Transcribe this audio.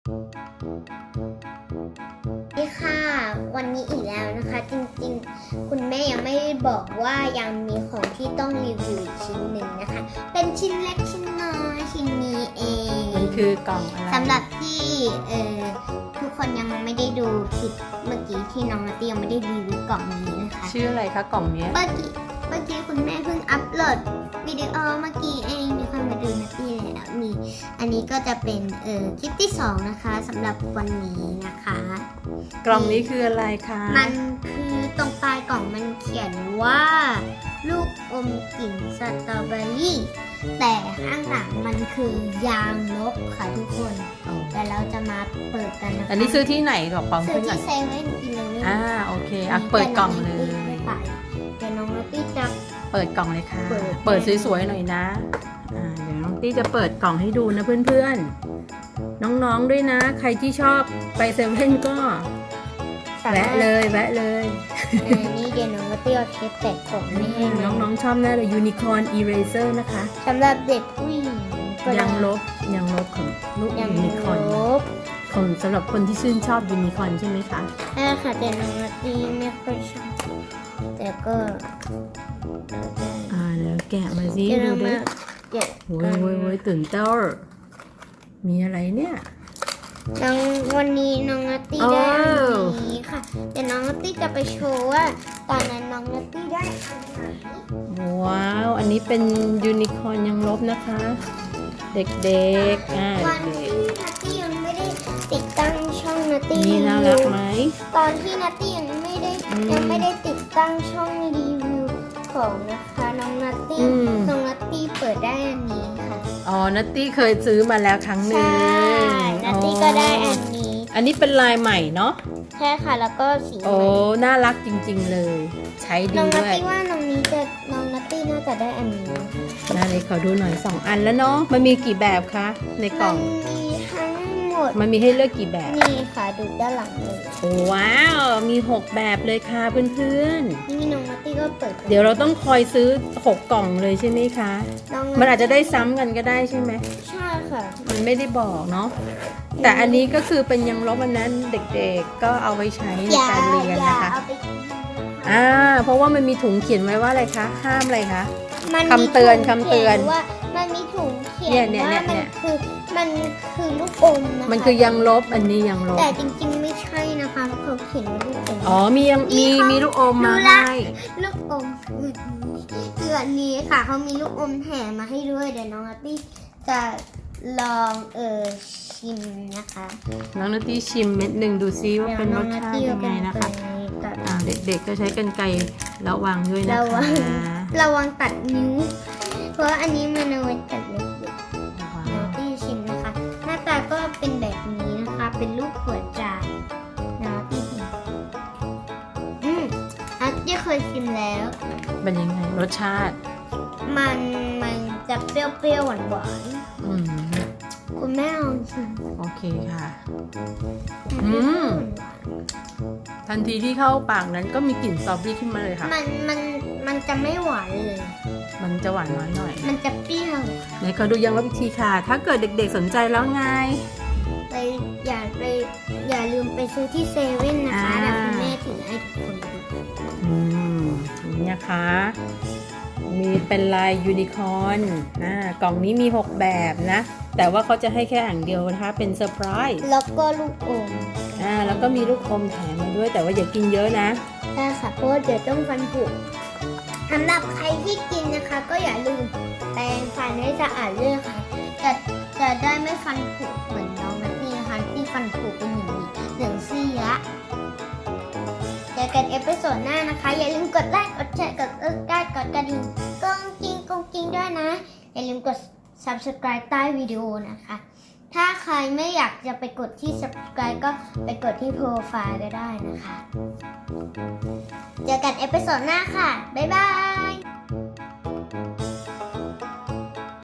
สวัสดีค่ะ วันนี้อีกแล้วนะคะ จริงๆ คุณแม่ยังไม่ได้บอกว่ายังมีของที่ต้องรีวิวอีกชิ้นหนึ่งนะคะ เป็นชิ้นเล็กชิ้นน้อยชิ้นนี้เองมันคือกล่องอะไรสำหรับที่เออทุกคนยังไม่ได้ดูคลิปเมื่อกี้ที่น้องนาตี้ยังไม่ได้รีวิวกล่องนี้นะคะชื่ออะไรคะกล่องเนี้ยเมื่อกี้เมื่อกี้คุณแม่เพิ่งอัพโหลดวิดีโอเมื่อกี้เอง อันนี้ก็จะเป็นเออคลิปที่สองนะคะสำหรับวันนี้นะคะ กล่องนี้คืออะไรคะ มันคือตรงปลายกล่องมันเขียนว่า ลูกอมกลิ่นสตรอเบอรี่ แต่ข้างหลังมันคือยางลบค่ะทุกคนอ๋อแต่เราจะมาเปิดกันนะคะอันนี้ซื้อที่ไหนบอกปองซื้อเพื่อนก่อที่นเซเว่นอีเลฟเว่นอ่าโอเคอะเปิดกล่องเลยเดี๋ยวน้องนัตตี้จะเปิดกล่องเลยค่ะ เปิดเปิดสวยๆหน่อยนะ อ่าเดี๋ยวน้องตี้จะเปิดกล่องให้ดูนะเพื่อนๆ น้องๆด้วยนะ ใครที่ชอบไปเซเว่นก็แวะเลยแวะเลยเออนี่เดี๋ยวน้องนัตตี้เอาเทปแปะกล่องไม่ให้น้องๆชอบแน่เลยยูนิคอร์นอีเรเซอร์นะคะสำหรับเด็กผู้หญิงก็ได้ยังลบยังลบของลูกยังยูนิคอร์นลบของสำหรับคนที่ชื่นชอบยูนิคอร์นใช่ไหมคะใช่ค่ะแต่น้องนัตตี้ไม่ค่อยชอบแต่ก็ อ่าเดี๋ยวแกะมาสิเดี๋ยวดู เราดิมาเก็บโว้กัยนโว้ยโว้ยตื่นเต้า มีอะไรเนี่ย น้องวันนี้น้องนัตตี้อ้าวได้อันนี้ค่ะ แต่น้องนัตตี้จะไปโชว์ว่าตอนนั้นน้องนัตตี้ได้อันไหนว้าว อันนี้เป็นยูนิคอร์นยังลบนะคะ เด็กๆ อ่าวันเด็ที่กนัตตี้ยังไม่ได้ติดตั้งช่องนัตๆตี้นี่น่ารักไหม ตอนที่นัตตี้ยังไม่ได้อืม ยังไม่ได้ติดตั้งช่องรีวิวของนะคะน้องนัตตี้ อืมน้องนัตตี้เปิ ดได้อันนี้ค่ะ อ๋อ นัตตี้เคยซื้อมาแล้วครั้งหนึ่ใช่งนัตตี้ก็ได้อันนี้ อันนี้เป็นลายใหม่เนาะ ใช่ค่ะ แล้วก็สีใหโอ้ม่น่ารักจริง ๆ เลย ใช้ดีน้องนัตด้วยตี้ว่าน้องนี้จะ น้องนัตตี้น่าจะได้อันนี้น่าเลยขอดูหน่อยสองอันแล้วเนาะ มันมีกี่แบบคะในกล่อง มันมีทั้งหม ด มันมีให้เลือกกี่แบบ นี่ค่ะดูด้านหลังเลยว้าว มี 6 แบบเลยค่ะเพื่อนนี่น้องนัตตี้ก็เปิดๆ เดี๋ยวเราต้องคอยซื้อ 6 กล่องเลยใช่ไหมคะ น้องมันอาจจะได้ซ้ำกันก็ได้ใช่ไหม ใช่ค่ะ มันไม่ได้บอกเนาะ แต่อันนี้ก็คือเป็นยังลบอันนั้นเด็กๆ ก็เอาไว้ใช้ในอย่าการเรียนอย่านะคะ เอาไปกินนะคะอ่า เพราะว่ามันมีถุงเขียนไว้ว่าอะไรคะ ห้ามอะไรคะ มันคำเตือนคำเตือนขียว่ามันมีถุงเขียนเนี่ยว่าเนี่ยมัเนี่นยคือ มันคือลูกอมนะคะมันคือยังลบอันนี้ยังลบ แต่จริงๆไม่ใช่นะคะเขาเขียนว่าลูกอม อ๋อมียังนี่มีค่ะ มีลูกอมมารู้ละให้ลูกอมคือคืออันนี้ค่ะเขามีลูกอมแถมมาให้ด้วยเดี๋ยวน้องอาร์ตี้จะลองเออชิมนะคะน้องนาตี้ชิมเม็ดหนึ่งดูซิว่าเป็นรสชาติยังไงนะคะตัด อ่าเด็กๆก็ใช้กันไกรระวังด้วยนะระวัคะงระวังตัดนิ้ว เพราะอันนี้มันเอาไว้ตัดเล็บว้ เป็นรูปหัวใจน้องตี้ชิมอืมอันตี้เคยชิมแล้ว เป็นยังไงรสชาติ มันมันจะเปรี้ยวๆหวานอืมๆคุณแม่ลองชิมโอเคค่ะมันเปรี้ยวๆอืมหวานทันทีที่เข้าปากนั้นก็มีกลิ่นสตรอเบอรี่ขึ้นมาเลยค่ะๆมันมันมันจะไม่หวานเลย มันจะหวานน้อยหน่อย มันจะเปรี้ยว ไหนขอดูยังลบอีกทีค่ะ ถ้าเกิดเด็กๆสนใจแล้วไง ไปอย่าไปอย่าลืมไปซื้อที่เซเว่นนะคะอ่าเดี๋ยวคุณแม่ถือให้ทุกคนดูอืมนี่นะคะ มีเป็นลายยูนิคอร์นอ่ากล่องนี้มี 6 แบบนะ แต่ว่าเขาจะให้แค่อ่างเดียวนะคะ เป็นเซอร์ไพรส์แล้วก็ลูกอมอ่าแล้วก็มีลูกอมแถมมาด้วย แต่ว่าอย่ากินเยอะนะใช่ค่ะเพราะว่าเดี๋ยวต้องฟันผุสำหรับใครที่กินนะคะ ก็อย่าลืมแปรงฟันให้สะอาดด้วยค่ะจะจะได้ไม่ฟันผุเหมือนน้องนัตตี้นะคะที่ ฟันผุเป็นหนึ่งหนึ่งซี่ละเจอกันเอพิโซดหน้านะคะ อย่าลืมกดไลค์กดแชร์กดเอิร์กกดกระดิ่งกงกิ้งกงกิ้งด้วยนะ อย่าลืมกด subscribe ใต้วิดีโอนะคะ ถ้าใครไม่อยากจะไปกดที่ subscribe ก็ไปกดที่โปรไฟล์ก็ได้นะคะ เจอกันเอพิโซดหน้าค่ะ บ๊ายบาย